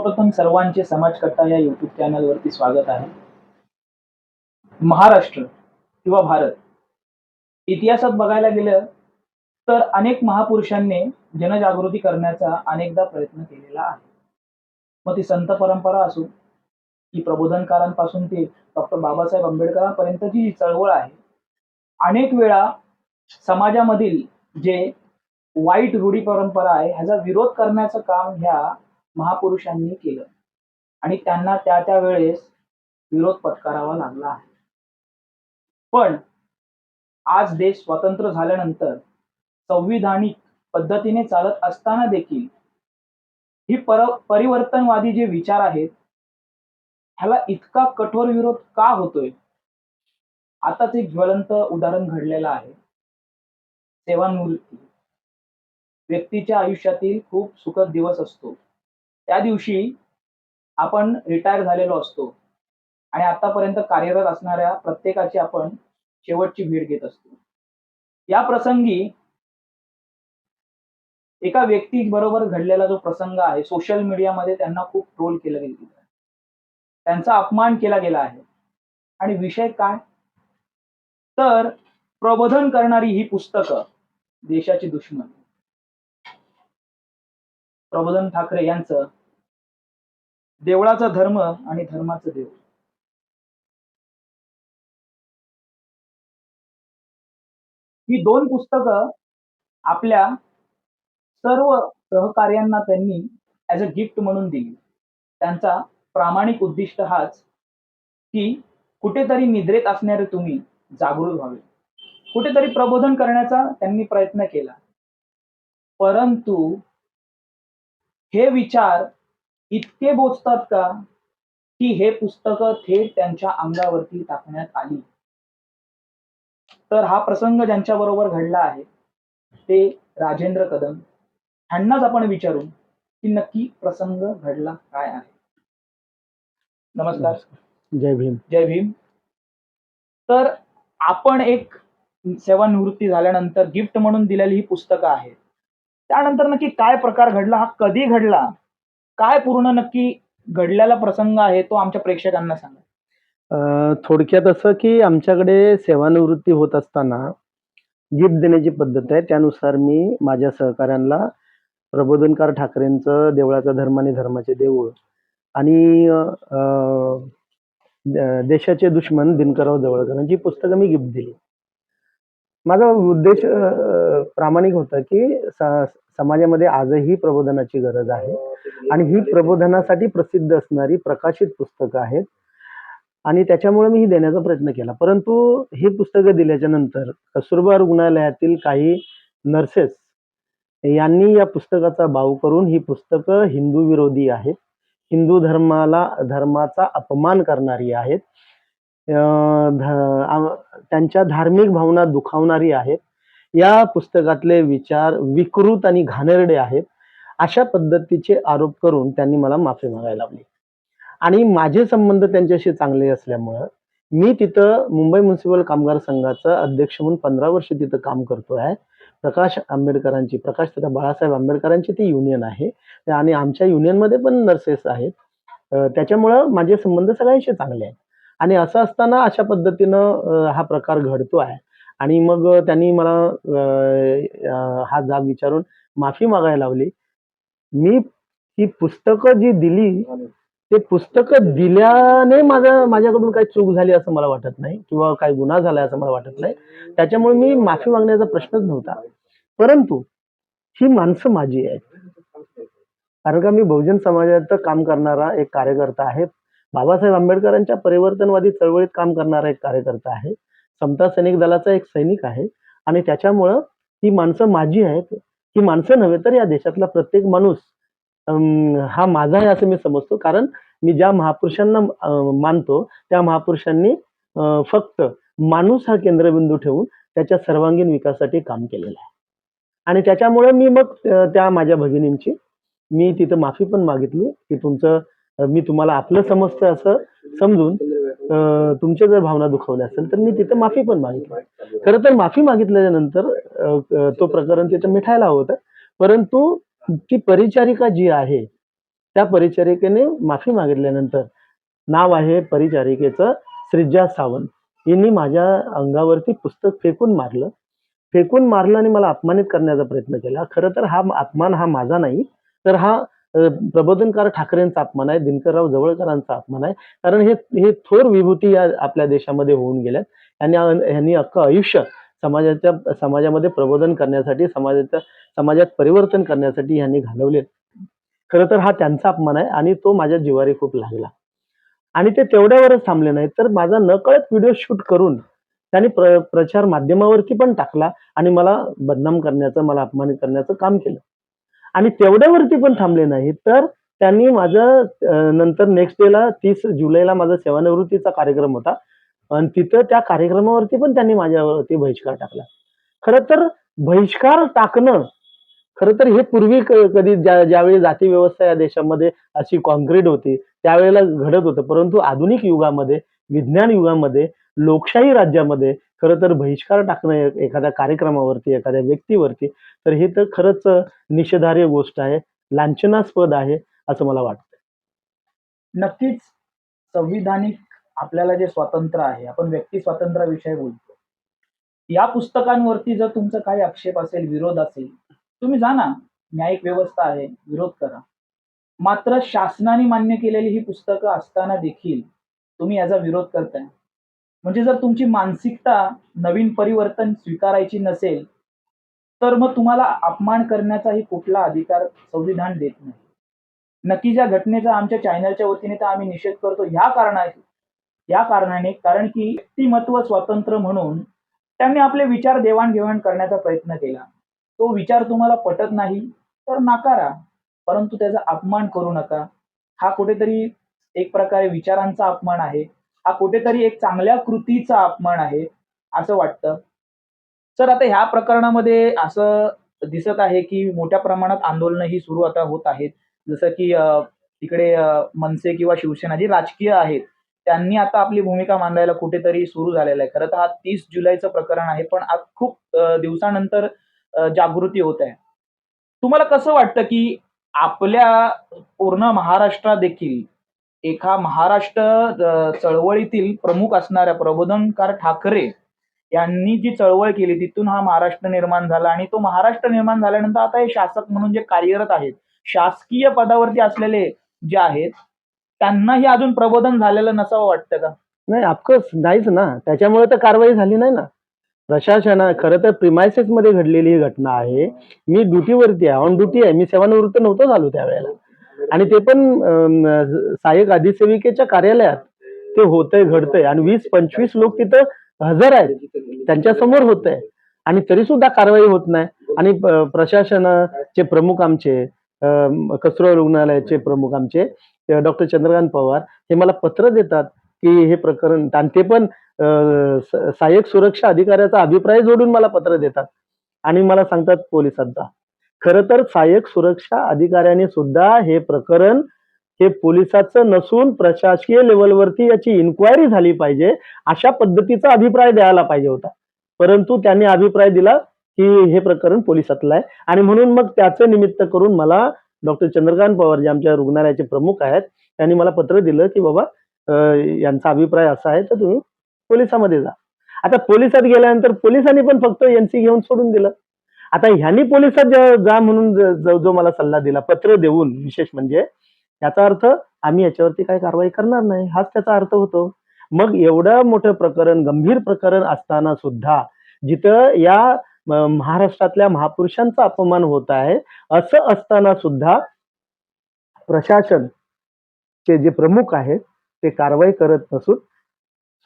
सर्वप्रथम सर्वांचे समाजकर्ता या युट्यूब चॅनलवरती स्वागत आहे. महाराष्ट्र किंवा भारत इतिहासात बघायला गेलं तर अनेक महापुरुषांनी जनजागृती करण्याचा अनेकदा प्रयत्न केलेला आहे. मग ती संत परंपरा असो की प्रबोधनकारांपासून ते डॉक्टर बाबासाहेब आंबेडकरांपर्यंतची जी चळवळ आहे अनेक वेळा समाजामधील जे वाईट रूढी परंपरा आहे ह्याचा विरोध करण्याचं काम ह्या महापुरुषांनी केलं. आणि त्यांना त्या त्या वेळेस विरोध पत्करावा लागला आहे. पण आज देश स्वतंत्र झाल्यानंतर संविधानिक पद्धतीने चालत असताना देखील ही पर परिवर्तनवादी जे विचार आहेत ह्याला इतका कठोर विरोध का होतोय? आताच एक ज्वलंत उदाहरण घडलेलं आहे. सेवानिवृत्ती. व्यक्तीच्या आयुष्यातील खूप सुखद दिवस असतो. त्या दिवशी आपण रिटायर झालेलो असतो. आणि आतापर्यंत कार्यरत असणाऱ्या प्रत्येकाची आपण शेवटची भेट घेत असतो. या प्रसंगी एका व्यक्ती बरोबर घडलेला जो प्रसंग आहे सोशल मीडियामध्ये त्यांना खूप ट्रोल केलं गेलं त्यांचा अपमान केला गेला आहे. आणि विषय काय? तर प्रबोधन करणारी ही पुस्तकं देशाची दुश्मन. प्रबोधन ठाकरे यांचं देवळाचा धर्म आणि धर्माचं देव. ही दोन पुस्तकं आपल्या सर्व सहकार्यांना त्यांनी ऍज अ गिफ्ट म्हणून दिली. त्यांचा प्रामाणिक उद्दिष्ट हाच की कुठेतरी निद्रेत असणारे तुम्ही जागृत व्हावे. कुठेतरी प्रबोधन करण्याचा त्यांनी प्रयत्न केला. परंतु हे विचार इतके बोचतात का की हे पुस्तक थेट त्यांच्या अंगावरती टाकण्यात आली? तर हा प्रसंग ज्यांच्या बरोबर घडला आहे ते राजेंद्र कदम. ह्यांनाच आपण विचारू की नक्की प्रसंग घडला काय आहे. नमस्कार. जय भीम. जय भीम. तर आपण एक सेवानिवृत्ती झाल्यानंतर गिफ्ट म्हणून दिलेली ही पुस्तकं आहेत. त्यानंतर नक्की काय प्रकार घडला हा कधी घडला? काय पूर्ण नक्की घडलेला प्रसंग आहे तो आमच्या प्रेक्षकांना सांगा. थोडक्यात असं की आमच्याकडे सेवानिवृत्ती होत असताना गिफ्ट देण्याची पद्धत आहे. त्यानुसार मी माझ्या सहकाऱ्यांना प्रबोधनकार ठाकरेंचं देवळाचा धर्म आणि धर्माचे देऊळ आणि देशाचे दुश्मन दिनकरराव जवळकरांची पुस्तकं मी गिफ्ट दिली. माझा उद्देश प्रामाणिक होता की समाजामध्ये आजही प्रबोधनाची गरज आहे. आणि ही प्रबोधनासाठी प्रसिद्ध असणारी प्रकाशित पुस्तकं आहेत. आणि त्याच्यामुळे मी ही देण्याचा प्रयत्न केला. परंतु ही पुस्तकं दिल्याच्या नंतर कस्तुरबा रुग्णालयातील काही नर्सेस यांनी या पुस्तकाचा बाव करून ही पुस्तकं हिंदू विरोधी आहेत. हिंदू धर्माला धर्माचा अपमान करणारी आहेत. त्यांच्या धार्मिक भावना दुखावणारी आहेत. या पुस्तकातले विचार विकृत आणि घाणेरडे आहेत अशा पद्धतीचे आरोप करून त्यांनी मला माफी मागायला लावली. आणि माझे संबंध त्यांच्याशी चांगले असल्यामुळं मी तिथं मुंबई म्युन्सिपल कामगार संघाचं अध्यक्ष म्हणून पंधरा वर्ष तिथं काम करतो आहे. प्रकाश आंबेडकरांची प्रकाश तथा बाळासाहेब आंबेडकरांची ती युनियन आहे. आणि आमच्या युनियनमध्ये पण नर्सेस आहेत. त्याच्यामुळं माझे संबंध सगळ्यांशी चांगले आहेत. आणि असं असताना अशा पद्धतीनं हा प्रकार घडतो आहे. आणि मग त्यांनी मला हा जाब विचारून माफी मागायला लावली. मी ही पुस्तकं जी दिली ते पुस्तकं दिल्याने माझा माझ्याकडून काही चूक झाली असं मला वाटत नाही किंवा काही गुन्हा झाला असं मला वाटत नाही. त्याच्यामुळे मी माफी मागण्याचा प्रश्नच नव्हता. परंतु ही माणसं माझी आहेत. कारण का मी बहुजन समाजात काम करणारा एक कार्यकर्ता आहे. बाबासाहेब आंबेडकरांच्या परिवर्तनवादी चळवळीत काम करणारा एक कार्यकर्ता आहे. समता सैनिक दलाचा एक सैनिक आहे. आणि त्याच्यामुळं ही माणसं माझी आहेत. ही माणसं नव्हे तर या देशातला प्रत्येक माणूस अं, हा माझा आहे असं मी समजतो. कारण मी ज्या महापुरुषांना मानतो त्या महापुरुषांनी फक्त माणूस हा केंद्रबिंदू ठेवून त्याच्या सर्वांगीण विकासासाठी काम केलेलं आहे. आणि त्याच्यामुळे मी मग त्या माझ्या भगिनींची मी तिथं माफी पण मागितली. की तुमचं मी तुम्हाला आपलं समजतं असं समजून तुमच्या जर भावना दुखवल्या असेल तर मी तिथं माफी पण मागितली. खरं तर माफी मागितल्याच्या नंतर तो प्रकरण तिथं मिठायला होतं. परंतु ती परिचारिका जी आहे त्या परिचारिकेने माफी मागितल्यानंतर नाव आहे परिचारिकेचं श्रीजा सावंत. यांनी माझ्या अंगावरती पुस्तक फेकून मारलं. फेकून मारलं आणि मला अपमानित करण्याचा प्रयत्न केला. खरं तर हा अपमान हा माझा नाही तर हा प्रबोधनकार ठाकरेंचा अपमान आहे दिनकरराव जवळकरांचा अपमान आहे. कारण हे हे थोर विभूती या आपल्या देशामध्ये होऊन गेल्यात. यांनी यांनी अख्खं आयुष्य समाजाच्या समाजामध्ये प्रबोधन करण्यासाठी समाजाच्या समाजात परिवर्तन करण्यासाठी यांनी घालवले खरं तर हा त्यांचा अपमान आहे आणि तो माझ्या जिवारी खूप लागला. आणि ते तेवढ्यावरच थांबले नाहीत. तर माझा नकळत व्हिडिओ शूट करून त्यांनी प्र प्रचार माध्यमावरती पण टाकला आणि मला बदनाम करण्याचं मला अपमानित करण्याचं काम केलं. आणि तेवढ्यावरती पण थांबले नाही तर त्यांनी माझं नंतर नेक्स्ट डेला तीस जुलैला माझा सेवानिवृत्तीचा कार्यक्रम होता. आणि तिथं त्या कार्यक्रमावरती पण त्यांनी माझ्यावरती बहिष्कार टाकला. खरं तर बहिष्कार टाकणं खरं तर हे पूर्वी क- कधी ज्या ज्यावेळी जाती व्यवस्था या देशामध्ये अशी कॉन्क्रीट होती त्यावेळेला घडत होतं. परंतु आधुनिक युगामध्ये विज्ञान युगामध्ये लोकशाही राज्यामध्ये खरं तर बहिष्कार टाकणं एखाद्या कार्यक्रमावरती एखाद्या व्यक्तीवरती तर हे तर खरंच निषेधार्य गोष्ट आहे लांछनास्पद आहे असं मला वाटतं नक्कीच संविधानिक आपल्याला जे स्वातंत्र्य आहे आपण व्यक्ती स्वातंत्र्याविषयी बोलतो. या पुस्तकांवरती जर तुमचा काही आक्षेप असेल विरोध असेल तुम्ही जा ना न्यायिक व्यवस्था आहे विरोध करा. मात्र शासनाने मान्य केलेली ही पुस्तकं असताना देखील तुम्ही याचा विरोध करताय. म्हणजे जर तुमची मानसिकता नवीन परिवर्तन स्वीकारायची नसेल तर मग तुम्हाला अपमान करण्याचाही कुठला अधिकार संविधान देत नाही. नक्की ज्या घटनेचा आमच्या चॅनलच्या वतीने तर आम्ही निषेध करतो ह्या कारणा या कारणाने कारण की व्यक्तिमत्व स्वातंत्र्य म्हणून त्यांनी आपले विचार देवाणघेवाण करण्याचा प्रयत्न केला. तो विचार तुम्हाला पटत नाही तर नाकारा परंतु त्याचा अपमान करू नका. हा कुठेतरी एक प्रकारे विचारांचा अपमान आहे. हा कुठेतरी एक चांगल्या कृतीचा अपमान आहे असं वाटतं. सर आता ह्या प्रकरणामध्ये असं दिसत आहे की मोठ्या प्रमाणात आंदोलनं ही सुरू आता होत आहेत. जसं की तिकडे मनसे किंवा शिवसेना जी राजकीय आहेत त्यांनी आता आपली भूमिका मांडायला कुठेतरी सुरू झालेलं आहे. खरं तर हा तीस जुलैचं प्रकरण आहे पण आज खूप दिवसानंतर जागृती होत आहे. तुम्हाला कसं वाटतं की आपल्या पूर्ण महाराष्ट्रात देखील एका महाराष्ट्र चळवळीतील प्रमुख असणाऱ्या प्रबोधनकार ठाकरे यांनी जी चळवळ केली तिथून हा महाराष्ट्र निर्माण झाला आणि तो महाराष्ट्र निर्माण झाल्यानंतर आता हे शासक म्हणून जे कार्यरत आहेत शासकीय पदावरती असलेले जे आहेत त्यांनाही अजून प्रबोधन झालेलं नसावं वाटतं का? नाही अफकोर्स नाहीच ना. त्याच्यामुळे तर कारवाई झाली नाही ना. प्रशासना खरं तर प्रिमायसेस मध्ये घडलेली ही घटना आहे. मी ड्युटीवरती आहे. ऑन ड्युटी आहे. मी सेवानिवृत्त नव्हतो झालो त्यावेळेला. आणि ते पण सहाय्यक अधिसेविकेच्या कार्यालयात ते होतंय घडतंय. आणि वीस पंचवीस लोक तिथं हजर आहेत. त्यांच्यासमोर होत आहे आणि तरी सुद्धा कारवाई होत नाही. आणि प्रशासनाचे प्रमुख आमचे कसरो रुग्णालयाचे प्रमुख आमचे डॉक्टर चंद्रकांत पवार हे मला पत्र देतात की हे प्रकरण आणि ते पण सहाय्यक सुरक्षा अधिकाऱ्याचा अभिप्राय जोडून मला पत्र देतात. आणि मला सांगतात पोलिसांचा. खर तर सहाय्यक सुरक्षा अधिकाऱ्याने सुद्धा हे प्रकरण हे पोलिसाचं नसून प्रशासकीय लेवलवरती याची इन्क्वायरी झाली पाहिजे अशा पद्धतीचा अभिप्राय द्यायला पाहिजे होता. परंतु त्यांनी अभिप्राय दिला की हे प्रकरण पोलिसातलं आहे. आणि म्हणून मग त्याचं निमित्त करून मला डॉक्टर चंद्रकांत पवार जे आमच्या रुग्णालयाचे प्रमुख आहेत त्यांनी मला पत्र दिलं की बाबा यांचा अभिप्राय असा आहे तर तुम्ही पोलिसामध्ये जा. आता पोलिसात गेल्यानंतर पोलिसांनी पण फक्त एनसी घेऊन सोडून दिलं. आता ह्यांनी पोलिसात जा- म्हणून जो जो मला सल्ला दिला पत्र देऊन विशेष म्हणजे याचा अर्थ आम्ही याच्यावरती काही कारवाई करणार नाही हाच त्याचा अर्थ होतो. मग एवढं मोठं प्रकरण गंभीर प्रकरण असताना सुद्धा जिथं या महाराष्ट्रातल्या महापुरुषांचा अपमान होत आहे असं असताना सुद्धा प्रशासन चे जे प्रमुख आहेत ते कारवाई करत नसून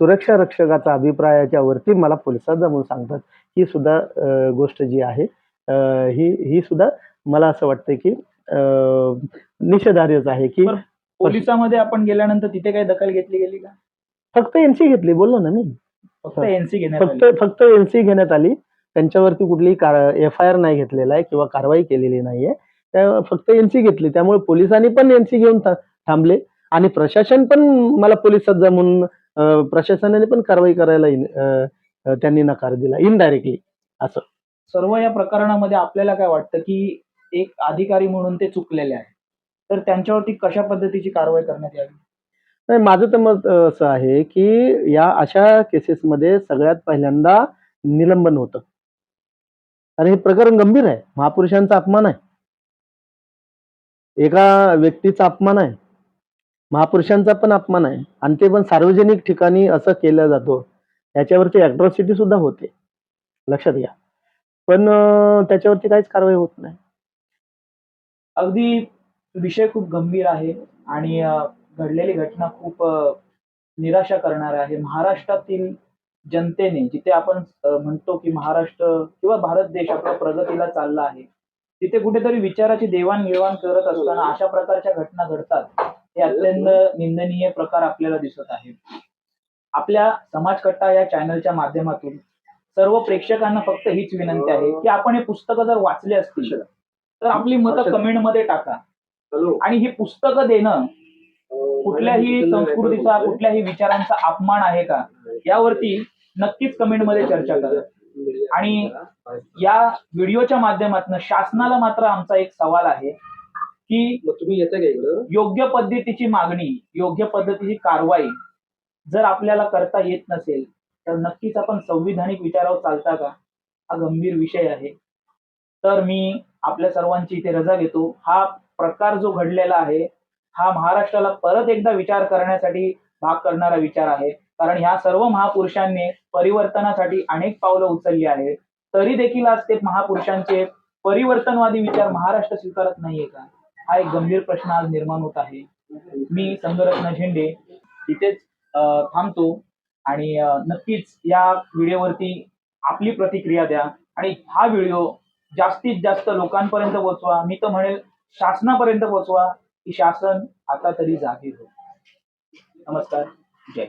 सुरक्षा रक्षकाचा अभिप्रायाच्या वरती मला पोलिसात जाऊन सांगतात. ही सुद्धा गोष्ट जी आहे ही ही सुद्धा मला असं वाटतं की निषेधार्हच आहे की. पोलिसामध्ये आपण गेल्यानंतर तिथे काही दखल घेतली गेली का फक्त एनसी घेतली बोललो ना मी फक्त. एनसी घेण्यात फक्त. फक्त एनसी घेण्यात आली त्यांच्यावरती कुठलीही एफ आय आर नाही घेतलेला आहे किंवा कारवाई केलेली नाहीये त्या फक्त एनसी घेतली त्यामुळे पोलिसांनी पण एनसी घेऊन थांबले आणि प्रशासन पण मला पोलिसात जा म्हणून अं, प्रशासनाने पण कारवाई करायला त्यांनी नकार दिला इनडायरेक्टली असं. सर्व या प्रकरणामध्ये आपल्याला काय वाटतं की एक अधिकारी म्हणून ते चुकलेले आहे तर त्यांच्यावरती कशा पद्धतीची कारवाई करण्यात यावी? नाही माझं तर मत असं आहे की या अशा केसेसमध्ये सगळ्यात पहिल्यांदा निलंबन होतं. कारण हे प्रकरण गंभीर आहे. महापुरुषांचा अपमान आहे. एका व्यक्तीचा अपमान आहे. महापुरुषांचा पण अपमान आहे. आणि ते पण सार्वजनिक ठिकाणी असं केलं जातो. याच्यावरती अॅट्रॉसिटी सुद्धा होते. लक्षात घ्या. पण त्याच्यावरती काहीच कारवाई होत नाही. अगदी विषय खूप गंभीर आहे आणि घडलेली घटना खूप निराशा करणार आहे. महाराष्ट्रातील जनतेने जिथे आपण म्हणतो की महाराष्ट्र किंवा भारत देश आपल्या प्रगतीला चालला आहे तिथे कुठेतरी विचाराची देवाणघेवाण करत असताना अशा प्रकारच्या घटना घडतात. हे अत्यंत निंदनीय प्रकार आपल्याला दिसत आहे आपल्या समाजकट्टा या चॅनलच्या माध्यमातून सर्व प्रेक्षकांना फक्त हीच विनंती आहे की आपण हे पुस्तकं जर वाचले असतील तर आपली मतं कमेंटमध्ये टाका. आणि ही पुस्तकं देणं कुठल्याही संस्कृतीचा कुठल्याही विचारांचा अपमान आहे का? यावरती नक्कीच कमेंटमध्ये चर्चा करा. आणि या व्हिडिओच्या माध्यमातून शासनाला मात्र आमचा एक सवाल आहे की तुम्ही योग्य पद्धतीची मागणी योग्य पद्धतीची कारवाई जर आपल्याला करता येत नसेल तर नक्कीच आपण संविधानिक विचारावर चालता का? हा गंभीर विषय आहे. तर मी आपल्या सर्वांची इथे रजा घेतो. हा प्रकार जो घडलेला आहे हा महाराष्ट्राला परत एकदा विचार करण्यासाठी भाग करणारा विचार आहे. कारण ह्या सर्व महापुरुषांनी परिवर्तनासाठी अनेक पावलं उचलली आहेत. तरी देखील आज ते महापुरुषांचे परिवर्तनवादी विचार महाराष्ट्र स्वीकारत नाहीये का? हा एक गंभीर प्रश्न आज निर्माण होत आहे. मी संगरत्न झेंडे इथेच थांबतो आणि नक्कीच या व्हिडिओवरती आपली प्रतिक्रिया द्या आणि हा व्हिडिओ जास्तीत जास्त लोकांपर्यंत पोहोचवा. मी तर म्हणेल शासनापर्यंत पोहोचवा की शासन आता तरी जागे हो नमस्कार. जय